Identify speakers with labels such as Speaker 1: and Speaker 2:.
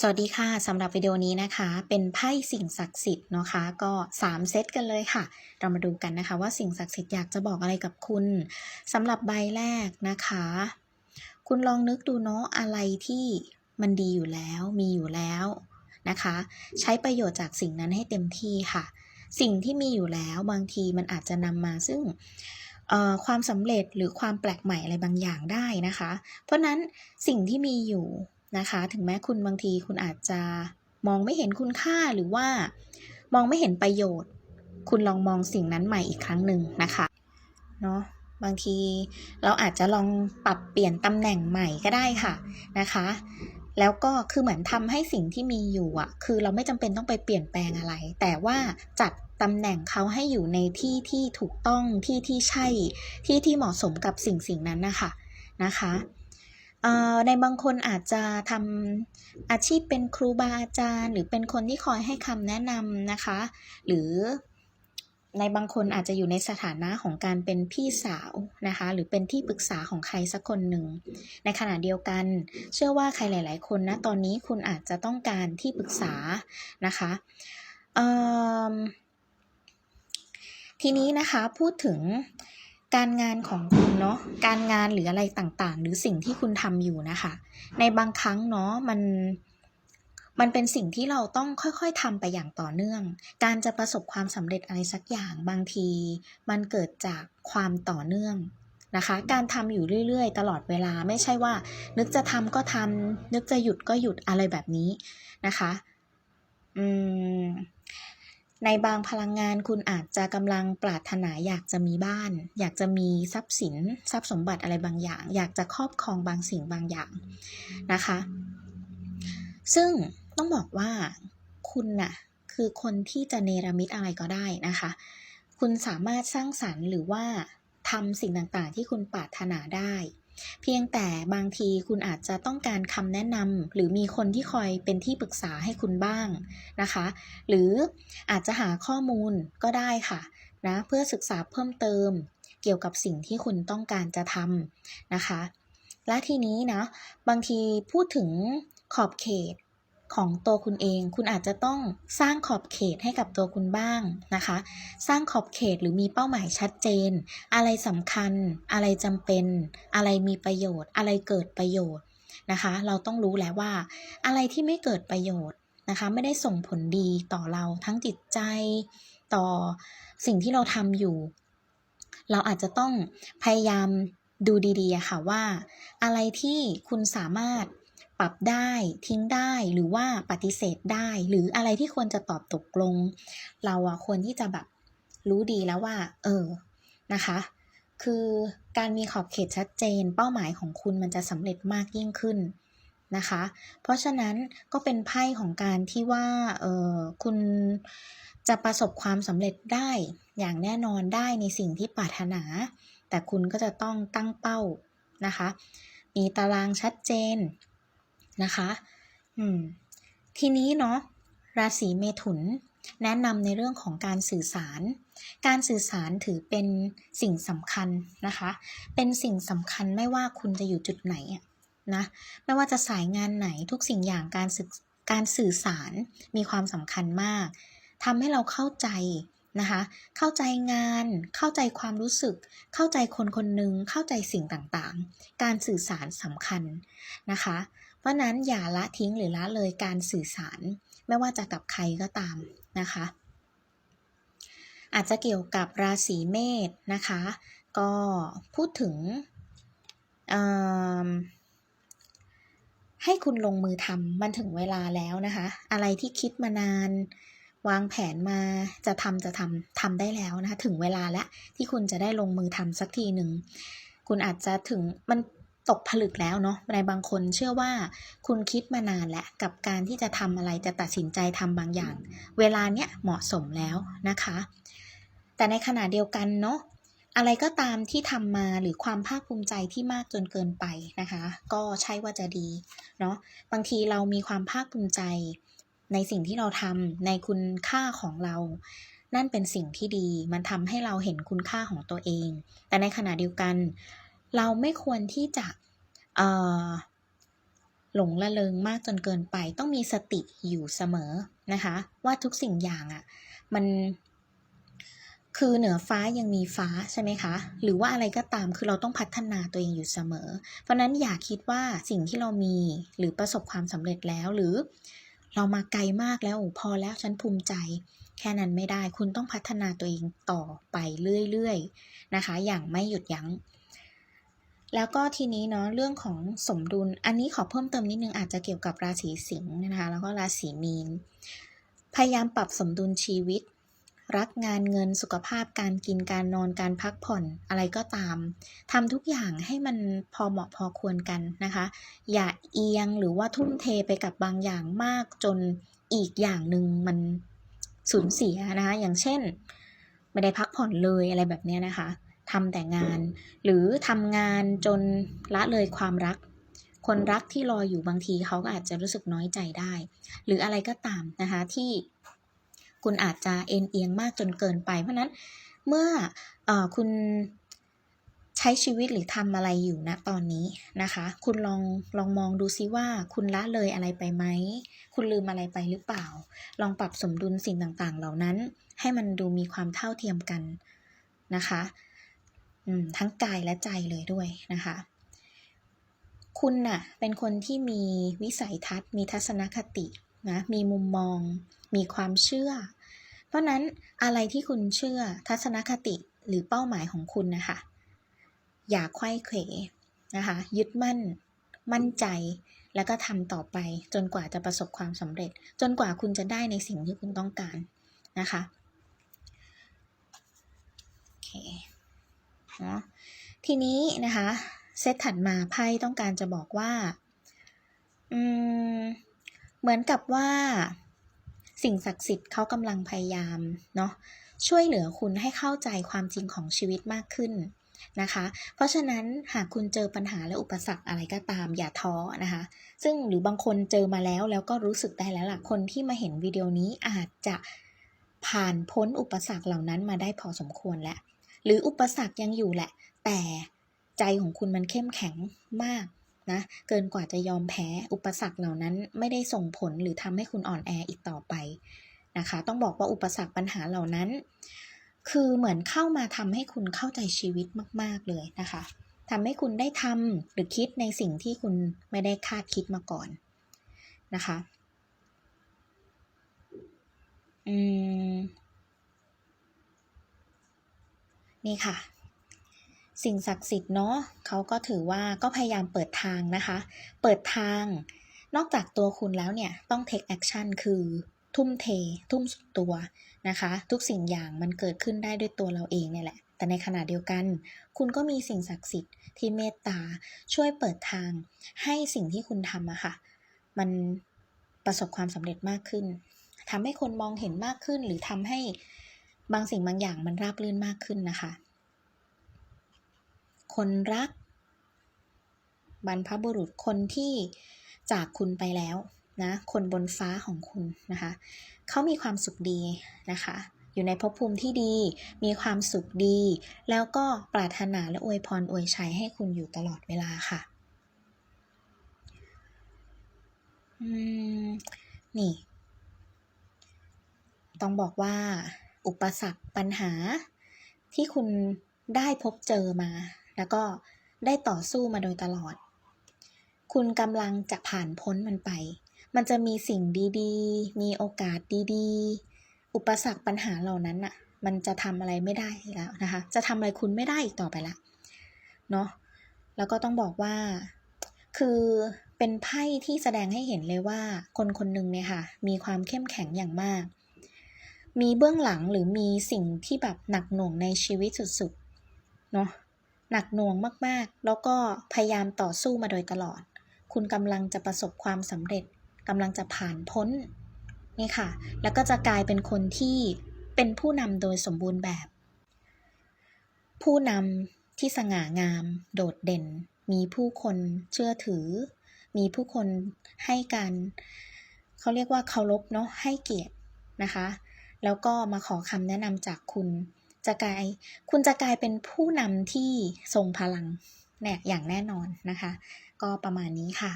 Speaker 1: สวัสดีค่ะสำหรับวิดีโอนี้นะคะ เป็นไพ่สิ่งศักดิ์สิทธิ์นะคะ ก็ 3 เซตกันเลยค่ะ เรามาดูกันนะคะว่าสิ่งศักดิ์สิทธิ์อยากจะบอกอะไรกับคุณสำหรับใบแรกนะคะ คุณลองนึกดูเนาะอะไรที่มันดีอยู่แล้วมีอยู่แล้วนะคะ ใช้ประโยชน์จากสิ่งนั้นให้เต็มที่ค่ะ สิ่งที่มีอยู่แล้วบางทีมันอาจจะนำมาซึ่งความสำเร็จหรือความแปลกใหม่อะไรบางอย่างได้นะคะ เพราะนั้นสิ่งที่มีอยู่ นะคะ ถึงแม้คุณบางทีคุณอาจจะมองไม่เห็นคุณค่าหรือว่ามองไม่เห็นประโยชน์ คุณลองมองสิ่งนั้นใหม่อีกครั้งหนึ่งนะคะเนาะบางทีเราอาจจะลองปรับเปลี่ยนตำแหน่งใหม่ก็ได้ค่ะนะคะ แล้วก็คือเหมือนทำให้สิ่งที่มีอยู่อะ คือเราไม่จำเป็นต้องไปเปลี่ยนแปลงอะไร แต่ว่าจัดตำแหน่งเขาให้อยู่ในที่ที่ถูกต้องที่ที่ใช่ที่ที่เหมาะสมกับสิ่งสิ่งนั้นนะคะนะคะ ในบางคนอาจจะทำอาชีพเป็นครูบาอาจารย์ หรือเป็นคนที่คอยให้คำแนะนำนะคะ หรือในบางคนอาจจะอยู่ในสถานะของการเป็นพี่สาวนะคะ หรือเป็นที่ปรึกษาของใครสักคนหนึ่ง ในขณะเดียวกัน เชื่อว่าใครหลาย ๆ คนนะตอนนี้คุณอาจจะต้องการที่ปรึกษานะคะทีนี้นะคะพูดถึง การงานของคุณเนาะการงานหรืออะไรต่างๆ หรือสิ่งที่คุณทำอยู่นะคะ ในบางครั้งเนาะมันมันเป็นสิ่งที่เราต้องค่อยๆทำไปอย่างต่อเนื่อง การจะประสบความสำเร็จอะไรสักอย่างบางที มันเกิดจากความต่อเนื่องนะคะ การทำอยู่เรื่อยๆ ตลอดเวลาไม่ใช่ว่า นึกจะทำก็ทำนึกจะหยุดก็หยุดอะไรแบบนี้นะคะ อืม ในบางพลังงานคุณอาจจะกำลังปรารถนาอยากจะมีบ้าน อยากจะมีทรัพย์สินทรัพย์สมบัติอะไรบางอย่าง อยากจะครอบครองบางสิ่งบางอย่างนะคะ ซึ่งต้องบอกว่าคุณน่ะคือคนที่จะเนรมิตอะไรก็ได้นะคะ คุณสามารถสร้างสรรค์หรือว่าทำสิ่งต่างๆ ที่คุณปรารถนาได้ เพียงแต่บางทีคุณอาจจะต้องการคำแนะนำหรือมีคนที่คอยเป็นที่ปรึกษาให้คุณบ้างนะคะ หรืออาจจะหาข้อมูลก็ได้ค่ะนะเพื่อศึกษาเพิ่มเติม เกี่ยวกับสิ่งที่คุณต้องการจะทำนะคะ และทีนี้นะบางทีพูดถึงขอบเขต ของตัวคุณเอง คุณอาจจะต้องสร้างขอบเขตให้กับตัวคุณบ้างนะคะ สร้างขอบเขตหรือมีเป้าหมายชัดเจน อะไรสำคัญ อะไรจำเป็น อะไรมีประโยชน์ อะไรเกิดประโยชน์นะคะ เราต้องรู้แล้วว่า อะไรที่ไม่เกิดประโยชน์นะคะไม่ได้ส่งผลดีต่อเราทั้งจิตใจต่อสิ่งที่เราทำอยู่ เราอาจจะต้องพยายามดูดีๆค่ะว่า อะไรที่คุณสามารถ ปรับได้ทิ้งได้หรือว่าปฏิเสธได้ หรืออะไรที่ควรจะตอบตกลง เราอะควรที่จะแบบรู้ดีแล้วว่า เออนะคะ คือการมีขอบเขตชัดเจน เป้าหมายของคุณมันจะสำเร็จมากยิ่งขึ้นนะคะ เพราะฉะนั้นก็เป็นไพ่ของการที่ว่าเออคุณจะประสบความสำเร็จได้อย่างแน่นอนได้ในสิ่งที่ปรารถนา แต่คุณก็จะต้องตั้งเป้านะคะ มีตารางชัดเจน นะคะ อืม ทีนี้เนาะราศีเมถุน แนะนำในเรื่องของการสื่อสาร การสื่อสารถือเป็นสิ่งสำคัญนะคะ เป็นสิ่งสำคัญไม่ว่าคุณจะอยู่จุดไหนนะไม่ว่าจะสายงานไหนทุกสิ่งอย่างการสื่อการสื่อสารมีความสำคัญมากทำให้เราเข้าใจนะคะ เข้าใจงาน เข้าใจความรู้สึก เข้าใจคนคนหนึ่งเข้าใจสิ่งต่างๆ การสื่อสารสำคัญนะคะ เพราะนั้นอย่าละทิ้งหรือละเลยการสื่อสาร ไม่ว่าจะกับใครก็ตามนะคะ อาจจะเกี่ยวกับราศีเมษนะคะ ก็พูดถึงให้คุณลงมือทำมันถึงเวลาแล้วนะคะ อะไรที่คิดมานาน วางแผนมาจะทำจะทำทำได้แล้วนะคะ ถึงเวลาแล้วที่คุณจะได้ลงมือทำสักทีหนึ่ง คุณอาจจะถึงมัน ตกผลึกแล้วเนาะในบางคนเชื่อว่าคุณคิดมานานแล้วกับการที่จะทำอะไรจะตัดสินใจทำบางอย่าง เวลาเนี้ยเหมาะสมแล้วนะคะ แต่ในขณะเดียวกันเนาะอะไรก็ตามที่ทำมาหรือความภาคภูมิใจที่มากจนเกินไปนะคะ ก็ใช่ว่าจะดีเนาะบางทีเรามีความภาคภูมิใจ ในสิ่งที่เราทำในคุณค่าของเรา นั่นเป็นสิ่งที่ดี มันทำให้เราเห็นคุณค่าของตัวเอง แต่ในขณะเดียวกัน เราไม่ควรที่จะหลงละเลงมากจนเกินไป ต้องมีสติอยู่เสมอนะคะ ว่าทุกสิ่งอย่างอะ่ะมันคือเหนือฟ้ายังมีฟ้าใช่ไหมคะ หรือว่าอะไรก็ตามคือเราต้องพัฒนาตัวเองอยู่เสมอ เพราะนั้นอย่าคิดว่าสิ่งที่เรามีหรือประสบความสำเร็จแล้วหรือเรามาไกลมากแล้วอพอแล้วฉันภูมิใจ แค่นั้นไม่ได้คุณต้องพัฒนาตัวเองต่อไปเรื่อยๆนะคะ อย่างไม่หยุดยัง้ง แล้วก็ทีนี้เนาะเรื่องของสมดุล อันนี้ขอเพิ่มเติมนิดนึงอาจจะเกี่ยวกับราศีสิงห์นะคะแล้วก็ราศีมีน พยายามปรับสมดุลชีวิต รักงานเงินสุขภาพการกินการนอนการพักผ่อนอะไรก็ตามทำทุกอย่างให้มันพอเหมาะพอควรกันนะคะ อย่าเอียงหรือว่าทุ่มเทไปกับบางอย่างมากจนอีกอย่างหนึ่งมันสูญเสียนะคะอย่างเช่นไม่ได้พักผ่อนเลยอะไรแบบนี้นะคะ ทำแต่งาน หรือทำงานจนละเลยความรัก คนรักที่รออยู่บางทีเขาก็อาจจะรู้สึกน้อยใจได้ หรืออะไรก็ตามนะคะที่คุณอาจจะเอ็นเอียงมากจนเกินไป เพราะนั้นเมื่ออคุณใช้ชีวิตหรือทำอะไรอยู่ณตอนนี้นะคะ คุณลองลองมองดูซิว่าคุณละเลยอะไรไปไหม คุณลืมอะไรไปหรือเปล่า ลองปรับสมดุลสิ่งต่างๆ เหล่านั้น ให้มันดูมีความเท่าเทียมกันนะคะ ทั้งกายและใจเลยด้วยนะคะ คุณน่ะเป็นคนที่มีวิสัยทัศน์ มีทัศนคตินะมีมุมมอง มีความเชื่อ เพราะนั้นอะไรที่คุณเชื่อทัศนคติหรือเป้าหมายของคุณนะคะ อย่าไขว้เขวนะคะ ยึดมั่น มั่นใจ แล้วก็ทำต่อไปจนกว่าจะประสบความสำเร็จ จนกว่าคุณจะได้ในสิ่งที่คุณต้องการนะคะโอเคเนะทีนี้นะคะเซตถัดมาไพ่ต้องการจะบอกว่าอืมเหมือนกับว่า สิ่งศักดิ์สิทธิ์เขากำลังพยายามเนาะช่วยเหลือคุณให้เข้าใจความจริงของชีวิตมากขึ้นนะคะ เพราะฉะนั้นหากคุณเจอปัญหาและอุปสรรคอะไรก็ตามอย่าท้อนะคะ ซึ่งหรือบางคนเจอมาแล้วแล้วก็รู้สึกได้แล้วล่ะคนที่มาเห็นวิดีโอนี้อาจจะผ่านพ้นอุปสรรคเหล่านั้นมาได้พอสมควรแล้ว หรืออุปสรรคยังอยู่แหละ แต่ใจของคุณมันเข้มแข็งมากนะเกินกว่าจะยอมแพ้อุปสรรคเหล่านั้นไม่ได้ส่งผลหรือทำให้คุณอ่อนแออีกต่อไปนะคะ ต้องบอกว่าอุปสรรคปัญหาเหล่านั้น คือเหมือนเข้ามาทำให้คุณเข้าใจชีวิตมาก ๆเลยนะคะทำให้คุณได้ทำหรือคิดในสิ่งที่คุณไม่ได้คาดคิดมาก่อนนะคะ อืม นี่ค่ะ สิ่งศักดิ์สิทธิ์เนาะเขาก็ถือว่าก็พยายามเปิดทางนะคะ เปิดทาง นอกจากตัวคุณแล้วเนี่ย ต้อง take action คือทุ่มเท ทุ่มสุดตัวนะคะ ทุกสิ่งอย่างมันเกิดขึ้นได้ด้วยตัวเราเองเนี่ยแหละ แต่ในขณะเดียวกัน คุณก็มีสิ่งศักดิ์สิทธิ์ที่เมตตาช่วยเปิดทาง ให้สิ่งที่คุณทำอะค่ะ มันประสบความสำเร็จมากขึ้นทำให้คนมองเห็นมากขึ้นหรือทำให้ บางสิ่งบางอย่างมันราบรื่นมากขึ้นนะคะ คนรัก บรรพบุรุษคนที่จากคุณไปแล้วนะคนบนฟ้าของคุณนะคะ เขามีความสุขดีนะคะ อยู่ในภพภูมิที่ดี มีความสุขดี แล้วก็ปรารถนาและอวยพรอวยชัยให้คุณอยู่ตลอดเวลาค่ะอืมนี่ ต้องบอกว่า อุปสรรคปัญหา ที่คุณได้พบเจอมา แล้วก็ได้ต่อสู้มาโดยตลอด คุณกำลังจะผ่านพ้นมันไป มันจะมีสิ่งดีๆ มีโอกาสดีๆ อุปสรรคปัญหาเหล่านั้นน่ะมันจะทำอะไรไม่ได้แล้วนะคะ จะทำอะไรคุณไม่ได้อีกต่อไปละ เนาะ แล้วก็ต้องบอกว่า คือเป็นไพ่ที่แสดงให้เห็นเลยว่า คนคนหนึ่งเนี่ยค่ะ มีความเข้มแข็งอย่างมาก มีเบื้องหลังหรือมีสิ่งที่แบบหนักหน่วงในชีวิตสุดๆเนาะหนักหน่วงมากๆ แล้วก็พยายามต่อสู้มาโดยตลอด คุณกำลังจะประสบความสำเร็จกำลังจะผ่านพ้นนี่ค่ะ แล้วก็จะกลายเป็นคนที่เป็นผู้นำโดยสมบูรณ์แบบ ผู้นำที่สง่างาม โดดเด่น มีผู้คนเชื่อถือ มีผู้คนให้การเขาเรียกว่าเคารพเนาะให้เกียรตินะคะ แล้วก็มาขอคำแนะนำจากคุณจะกลายคุณจะกลายเป็นผู้นำที่ทรงพลังเนี่ยอย่างแน่นอนนะคะ ก็ประมาณนี้ค่ะ